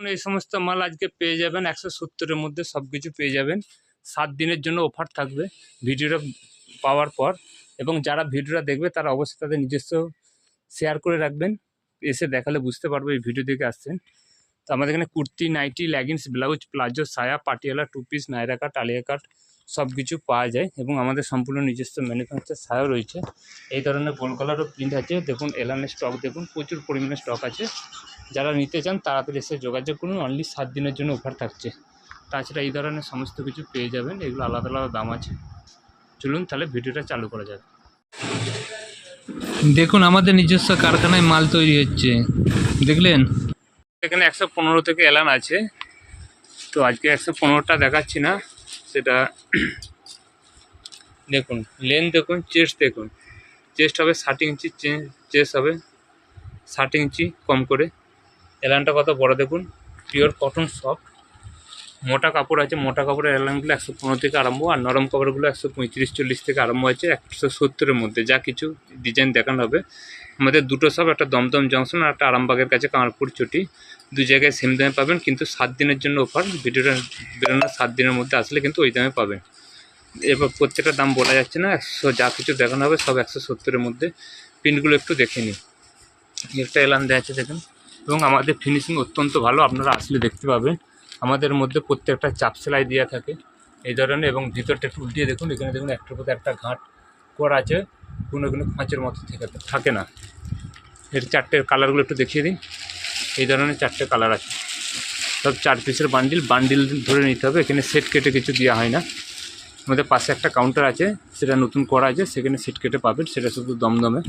এই সমস্ত মাল আজকে পেয়ে যাবেন একশো সত্তরের মধ্যে সব কিছু পেয়ে যাবেন। সাত দিনের জন্য অফার থাকবে ভিডিওটা পাওয়ার পর এবং যারা ভিডিওটা দেখবে তারা অবশ্যই তাদের নিজস্ব শেয়ার করে রাখবেন। এসে দেখালে বুঝতে পারবে এই ভিডিও দেখে আসছেন। তো আমাদের এখানে kurti, nightie leggings blouse palazzo, সায়া, Patiala two piece Naira cut, Alia cut সব কিছু পাওয়া যায় এবং আমাদের সম্পূর্ণ নিজস্ব ম্যানুফ্যাকচার সায়াও রয়েছে। এই ধরনের গোল কালারও প্রিন্ট আছে। দেখুন, এলানের স্টক দেখুন, প্রচুর পরিমাণে স্টক আছে। যারা নিতে চান, তাড়াতাড়ি এসে যোগাযোগ করুন। অনলি সাত দিনের জন্য অফার থাকছে। তাছাড়া এই ধরনের সমস্ত কিছু পেয়ে যাবেন। এগুলো আলাদা আলাদা দাম আছে। চলুন তাহলে ভিডিওটা চালু করা যাক। দেখুন, আমাদের নিজস্ব কারখানায় মাল তৈরি হচ্ছে। দেখলেন? এখানে একশো পনেরো থেকে এলান আছে। তো আজকে একশো পনেরোটা দেখাচ্ছি না। সেটা দেখুন লেন দেখুন চেস্ট দেখুন। চেস্ট হবে ষাট ইঞ্চি চেস্ট হবে ষাট ইঞ্চি কম করে। এলানটা কত বড় দেখুন? পিওর কটন সফট মোটা কাপড় আছে, মোটা কাপড়ের এলানগুলো একশো পনেরো থেকে আরম্ভ আর নরম কাপড়গুলো একশো পঁয়ত্রিশ, চল্লিশ থেকে আরম্ভ আছে, একশো সত্তরের মধ্যে। যা কিছু ডিজাইন দেখানো হবে। আমাদের দুটো সব একটা দমদম জংশন আর একটা আরামবাগের কাছে কামারপুর চটি। দু জায়গায় সেম দামে পাবেন, কিন্তু সাত দিনের জন্য অফার ভিডিওটা বেরোনোর সাত দিনের মধ্যে আসলে কিন্তু ওই দামে পাবেন। এবার প্রত্যেকটা দাম বলা যাচ্ছে না, একশো যা কিছু দেখানো হবে সব একশো সত্তরের মধ্যে। প্রিন্টগুলো একটু দেখে নিন। একটা এলান দেওয়া আছে দেখুন। এবং আমাদের ফিনিশিং অত্যন্ত ভালো, আপনারা আসলে দেখতে পাবেন। আমাদের মধ্যে প্রত্যেকটা চাপ সেলাই দেওয়া থাকে এই ধরনের এবং ভিতরটা একটু উল্টিয়ে দেখুন, এখানে দেখুন একটার মধ্যে একটা ঘাট করা আছে, কোনো কোনো খাঁচের মতো থেকে থাকে না। এর চারটে কালারগুলো একটু দেখিয়ে দিন। এই ধরনের চারটে কালার আছে। সব চার পিসের বান্ডিল বান্ডিল ধরে নিতে হবে, এখানে সেট কেটে কিছু দেওয়া হয় না। আমাদের পাশে একটা কাউন্টার আছে, সেটা নতুন করা আছে, সেখানে সেট কেটে পাবেন, সেটা শুধু দমদমে।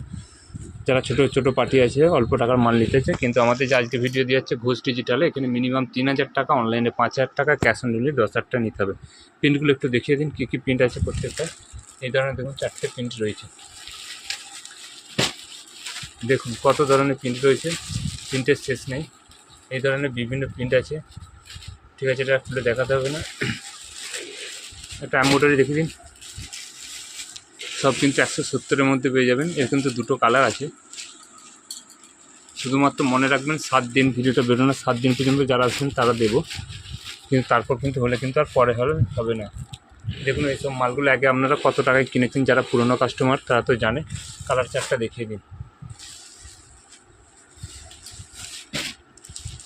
যারা ছোটো ছোটো পার্টি আছে, অল্প টাকার মাল নিতেছে, কিন্তু আমাদের যে আজকে ভিডিও দিয়ে যাচ্ছে ঘোষ ডিজিটালে এখানে মিনিমাম তিন হাজার টাকা অনলাইনে পাঁচ হাজার টাকা ক্যাশ অন ডেলিভারি দশ হাজার টাকা নিতে হবে। প্রিন্টগুলো একটু দেখিয়ে দিন, কী কী প্রিন্ট আছে প্রত্যেকটা। এই ধরনের দেখুন চারটে প্রিন্ট রয়েছে। দেখুন কত ধরনের প্রিন্ট রয়েছে প্রিন্টের শেষ নেই। এই ধরনের বিভিন্ন প্রিন্ট আছে। ঠিক আছে, এটা খুলে দেখাতে হবে না। একটা অ্যাম্বোটারি দেখে দিন। সব কিন্তু একশো সত্তরের মধ্যে পেয়ে যাবেন। এর কিন্তু দুটো কালার আছে। শুধুমাত্র মনে রাখবেন, সাত দিন ভিডিওটা বেরোনোর সাত দিন পর্যন্ত যারা আসবেন তারা দেবো। কিন্তু তারপর কিন্তু হলে কিন্তু আর পরে হলে হবে না। দেখুন, এইসব মালগুলো আগে আপনারা কত টাকায় কিনেছেন যারা পুরনো কাস্টমার, তারা তো জানে। কালার চারটা দেখিয়ে দিন।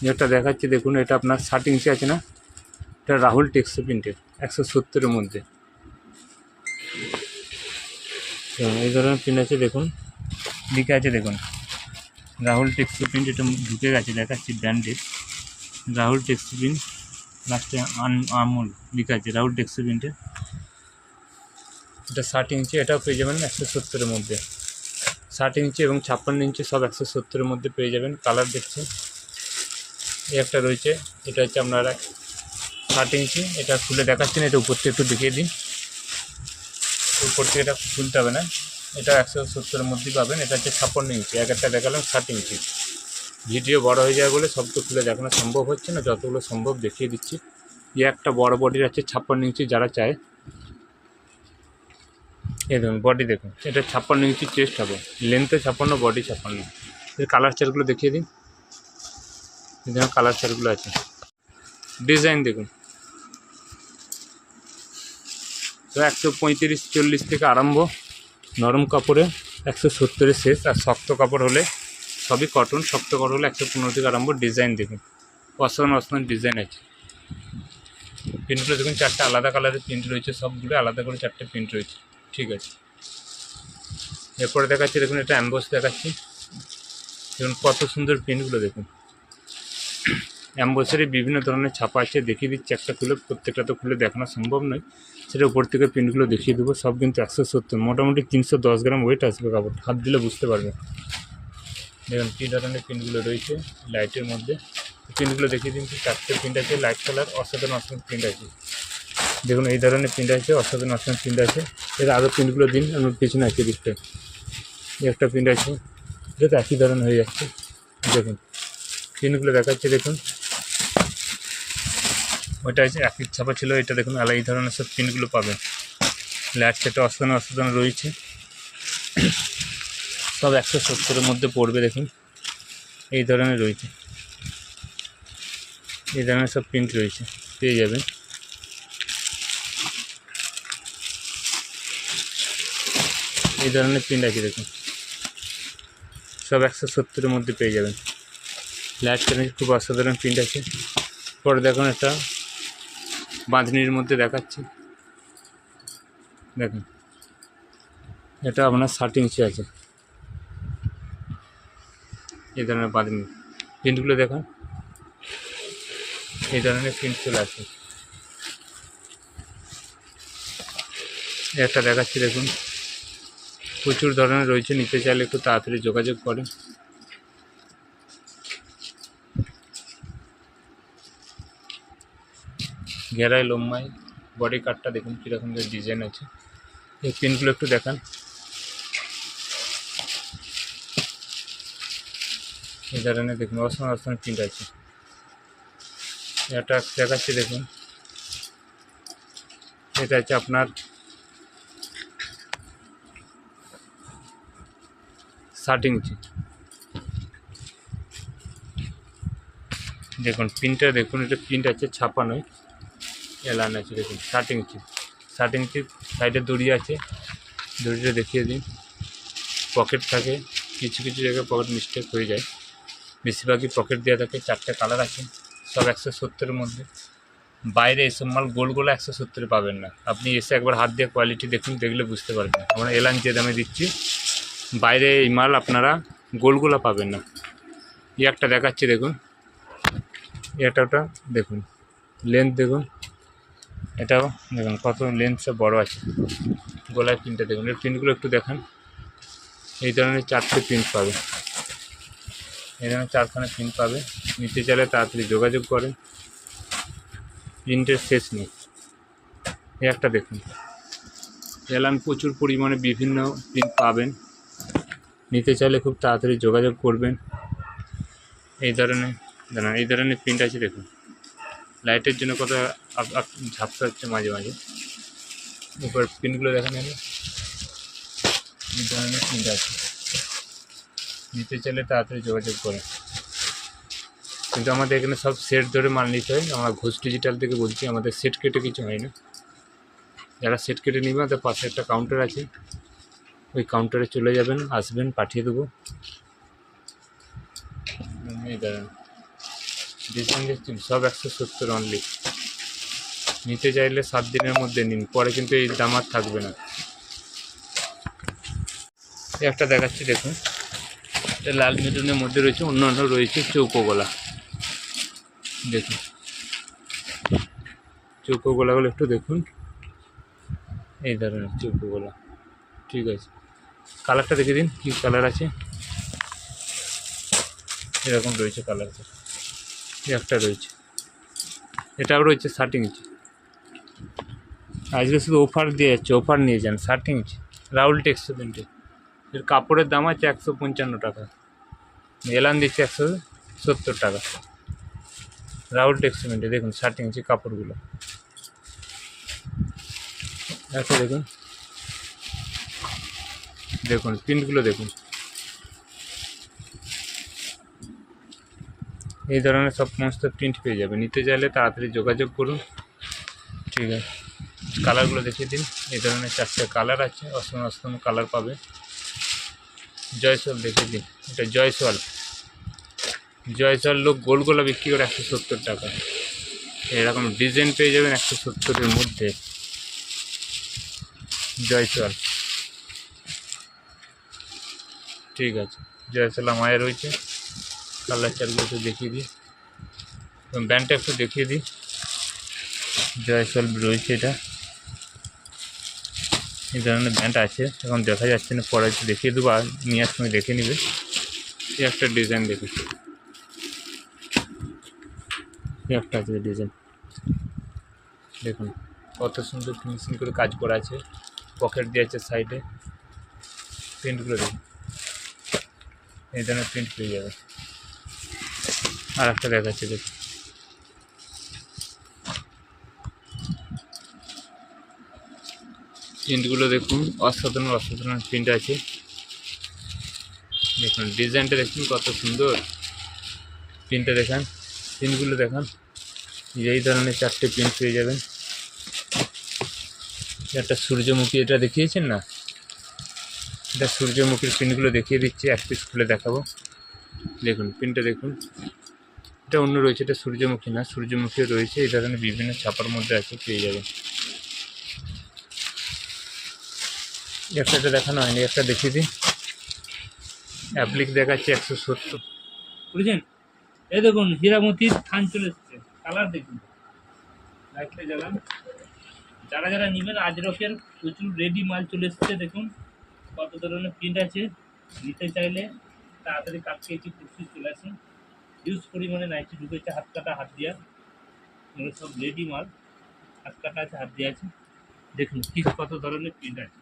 যেটা দেখাচ্ছি, দেখুন, এটা আপনার ষাট ইঞ্চি আছে না? এটা রাহুল টেক্সো প্রিন্টের, একশো সত্তরের মধ্যে তো এই ধরনের প্রিন্ট আছে, দেখুন। লিখে আছে, দেখুন। রাহুল টেক্সো প্রিন্ট এটা ঢুকে গেছে, দেখাচ্ছি ব্র্যান্ডের রাহুল টেক্সো প্রিন্ট লাস্টে আমুল লিখা আছে, রাহুল টেক্সো প্রিন্টের এটা ষাট ইঞ্চি, এটাও পেয়ে যাবেন একশো সত্তরের মধ্যে। ষাট ইঞ্চি এবং ছাপ্পান্ন ইঞ্চি সব একশো সত্তরের মধ্যে পেয়ে যাবেন কালার দেখছেন এই একটা রয়েছে, এটা হচ্ছে আপনারা ষাট ইঞ্চি, এটা খুলে দেখাচ্ছেন এটা উপর থেকে একটু দেখিয়ে দিন উপর থেকে এটা খুলতে হবে না। এটা একশো সত্তরের মধ্যেই পাবেন। এটা হচ্ছে ছাপ্পান্ন ইঞ্চি, এক একটা দেখালাম ষাট ইঞ্চি। ভিডিও বড় হয়ে যায় বলে সব তো খুলে দেখানো সম্ভব হচ্ছে না, যতগুলো সম্ভব দেখিয়ে দিচ্ছি। এই একটা বড় বডির আছে ছাপ্পান্ন ইঞ্চি যারা চায়। এই দেখুন বডি দেখুন, এটা ছাপ্পান্ন ইঞ্চি চেস্ট হবে। লেন্থে ছাপ্পান্ন বডি ছাপ্পান্ন। এর কালার চারগুলো দেখিয়ে দিন এই দেখুন কালার চারগুলো আছে। ডিজাইন দেখুন। তো একশো পঁয়ত্রিশ, চল্লিশ থেকে আরম্ভ নরম কাপড়ে, একশো সত্তরের শেষ। আর শক্ত কাপড় হলে সবই কটন শক্ত কাপড় হলে একশো পনেরো থেকে আরম্ভ ডিজাইন দেখুন। অসাধারণ অসাধারণ ডিজাইন আছে। প্রিন্টগুলো দেখুন, চারটে আলাদা কালারের প্রিন্ট রয়েছে সবগুলো আলাদা করে চারটে প্রিন্ট রয়েছে। ঠিক আছে। এরপরে দেখাচ্ছি, দেখুন, এটা অ্যাম্বোস দেখাচ্ছি। দেখুন, কত সুন্দর প্রিন্টগুলো দেখুন। অ্যাম্বোসেরই বিভিন্ন ধরনের ছাপা আছে, দেখিয়ে দিচ্ছি একটা খুলে, প্রত্যেকটা তো খুলে দেখানো সম্ভব নয়। সেটা উপর থেকে প্রিন্টগুলো দেখিয়ে দেবো, সব কিন্তু একশো সত্তর মোটামুটি তিনশো দশ গ্রাম ওয়েট আসবে কাপড়, হাত দিলে বুঝতে পারবে। দেখুন কী ধরনের প্রিন্টগুলো রয়েছে লাইটের মধ্যে। প্রিন্টগুলো দেখিয়ে দিন, চারটে প্রিন্ট আছে লাইট কালার অসাধারণ অসাধারণ প্রিন্ট আছে। দেখুন, এই ধরনের প্রিন্ট আছে, অসাধারণ অসাধারণ প্রিন্ট আছে। এর আরও প্রিন্টগুলো দিন আমার পিছনে আছে দিকটা। একটা প্রিন্ট আছে, এটা তো একই ধরনের হয়ে যাচ্ছে। দেখুন প্রিন্টগুলো দেখাচ্ছে, দেখুন। ওইটা একই ছাপা ছিল, এটা দেখুন, আলাদা এই ধরনের সব প্রিন্টগুলো পাবেন। ল্যাট সেটা অসাধারণ অসাধারণ রয়েছে। সব একশো সত্তরের মধ্যে পড়বে, দেখুন। এই ধরনের রয়েছে। এই ধরনের সব প্রিন্ট রয়েছে, পেয়ে যাবেন। এই ধরনের প্রিন্ট আছে, দেখুন। সব একশো সত্তরের মধ্যে পেয়ে যাবেন। লাইট কারেন্ট খুব অসাধারণ প্রিন্ট আছে। পরে দেখুন একটা বাঁধনির মধ্যে দেখাচ্ছি। দেখুন। এটা আপনার ষাট ইঞ্চি আছে। এই ধরনের বাঁধনি। প্রিন্টগুলো দেখুন। এই ধরনের প্রিন্ট চলে আসে। একটা দেখাচ্ছি, দেখুন। প্রচুর ধরনের রয়েছে। নিতে চাইলে একটু তাড়াতাড়ি যোগাযোগ করেন। ঘেরাই লম্বাই বডি কাটটা দেখুন কীরকম যে ডিজাইন আছে। এই পিনগুলো একটু দেখান। এই ধরনের দেখুন, অসম অসম প্রিন্ট আছে। এটা দেখাচ্ছি দেখুন। এটা হচ্ছে আপনার ষাট ইঞ্চি। দেখুন প্রিন্টটা দেখুন, এটা প্রিন্ট আছে ছাপানোই এলান আছে, দেখুন ষাট ইঞ্চি ষাট ইঞ্চি সাইডে দড়ি আছে, দড়িটা দেখিয়ে দিন। পকেট থাকে, কিছু কিছু জায়গায় পকেট মিস্টেক হয়ে যায়। বেশিরভাগই পকেট দেওয়া থাকে, চারটে কালার আছে, সব একশো সত্তরের মধ্যে। বাইরে এসব মাল গোলগুলো একশো সত্তরে পাবেন না। আপনি এসে একবার হাত দিয়ে কোয়ালিটি দেখুন, দেখলে বুঝতে পারবেন। আমরা এলান যে দামে দিচ্ছি, বাইরে এই মাল আপনারা গোলগুলো পাবেন না। একটা দেখাচ্ছি, দেখুন। এটা ওটা দেখুন। লেন্থ দেখুন। এটাও দেখুন, কত লেন্থটা বড় আছে। গলায় প্রিন্টটা দেখুন, এই প্রিন্টগুলো একটু দেখান। এই ধরনের চারটে প্রিন্ট পাবে। এই ধরনের চারখানা প্রিন্ট পাবে। নিতে চাইলে তাড়াতাড়ি যোগাযোগ করেন। প্রিন্টের শেষ নেই। এই একটা দেখুন। এলান প্রচুর পরিমাণে বিভিন্ন প্রিন্ট পাবেন। নিতে চাইলে খুব তাড়াতাড়ি যোগাযোগ করবেন। এই ধরনের এই ধরনের প্রিন্ট আছে দেখুন। লাইটের জন্য কত ঝাপসা হচ্ছে মাঝে মাঝে? এবার প্রিন্টগুলো দেখেন আমি এই ধরনের প্রিন্ট আছে। নিতে চাইলে তাড়াতাড়ি যোগাযোগ করে। কিন্তু আমাদের এখানে সব সেট ধরে মাল নিতে হয়। আমরা ঘোষ ডিজিটাল থেকে বলছি, আমাদের সেট কেটে কিছু হয় না। যারা সেট কেটে নেবে, তাদের পাশে একটা কাউন্টার আছে। ওই কাউন্টারে চলে যাবেন, আসবেন, পাঠিয়ে দেবো। দাঁড়ান দেখছেন সব একশো সত্তর অনলি নিতে চাইলে সাত দিনের মধ্যে নিন, পরে কিন্তু এই দাম আর থাকবে না। একটা দেখাচ্ছি, দেখুন। এটা লাল মেরুনের মধ্যে রয়েছে অন্যান্য রয়েছে চৌকো গোলা দেখুন। চৌকো গোলাগুলো একটু দেখুন। এই ধরনের চৌকো গোলা ঠিক আছে। কালারটা দেখে দিন, কী কালার আছে? এরকম রয়েছে কালারটা। একটা রয়েছে। এটাও রয়েছে ষাট ইঞ্চি আজকে শুধু অফার দিয়ে যাচ্ছে অফার নিয়ে যান, ষাট ইঞ্চি রাহুল টেক্সটেন্টে এর। কাপড়ের দাম আছে একশো পঞ্চান্ন টাকা। এলান দিচ্ছে একশো সত্তর টাকা। রাহুল টেক্সটেন্টে দেখুন ষাট ইঞ্চি কাপড়গুলো। একটা দেখুন। দেখুন প্রিন্টগুলো দেখুন। এই ধরনের সব সমস্ত প্রিন্ট পেয়ে যাবে। নিতে চাইলে তাড়াতাড়ি যোগাযোগ করুন। ঠিক আছে। কালারগুলো দেখিয়ে দিন। এই ধরনের চারটে কালার আছে। অসম অসম কালার পাবে। জয়সল দেখিয়ে দিন। এটা জয়সল জয়সল লোক গোল গোলা বিক্রি করে একশো সত্তর টাকা। এরকম ডিজাইন পেয়ে যাবেন একশো সত্তরের মধ্যে। জয়সল ঠিক আছে। জয়সল আমায় রয়েছে। কালার চালগুলো একটু দেখিয়ে দিই। এবং ব্যান্ডটা একটু দেখিয়ে দিই। জয়সল রয়েছে এটা। এই ধরনের ব্যান্ড আছে। এখন দেখা যাচ্ছে না, পরে একটু দেখিয়ে দেবো আর নিয়ে সময় দেখে নিবে। এই একটা ডিজাইন দেখি একটা আছে ডিজাইন। দেখুন, কত সুন্দর ফিনিশিং করে কাজ করা আছে। পকেট দিয়ে আছে সাইডে। প্রিন্টগুলো দেখুন। এই ধরনের প্রিন্ট পেয়ে যাবে। আর একটা দেখাচ্ছি দেখুন প্রিন্টগুলো দেখুন, অসাধারণ অসাধারণ প্রিন্ট আছে। দেখুন, ডিজাইনটা দেখুন কত সুন্দর। প্রিন্টটা দেখান, প্রিন্টগুলো দেখান। এই ধরনের চারটে প্রিন্ট পেয়ে যাবেন। একটা সূর্যমুখী, এটা দেখিয়েছেন না? এটা সূর্যমুখীর প্রিন্টগুলো দেখিয়ে দিচ্ছি, এক পিস খুলে দেখাবো। দেখুন, প্রিন্টটা দেখুন। এটা অন্য রয়েছে, এটা সূর্যমুখী না, সূর্যমুখীও রয়েছে, এই ধরনের বিভিন্ন ছাপার মধ্যে আছে, পেয়ে যাবেন। একটা দেখানো হয়নি, একটা দেখিয়ে দিই। অ্যাপ্লিক দেখাচ্ছে একশো সত্তর। বুঝলেন? এই দেখুন হীরামতির থান চলে এসছে, কালার দেখুন। যারা যারা নেবেন, আজরকের প্রচুর রেডি মাল চলে এসছে, দেখুন। কত ধরনের প্রিন্ট আছে, নিতে চাইলে তাড়াতাড়ি কাটকে একটি প্রস্তুত চলে আসুন। হিউজ পরিমাণে নাইটি ঢুকেছে, হাত কাটা, হাত দেওয়া। এগুলো সব রেডি মাল, হাত কাটা আছে, হাত দেওয়া আছে। দেখুন কি কত ধরনের প্রিন্ট আছে।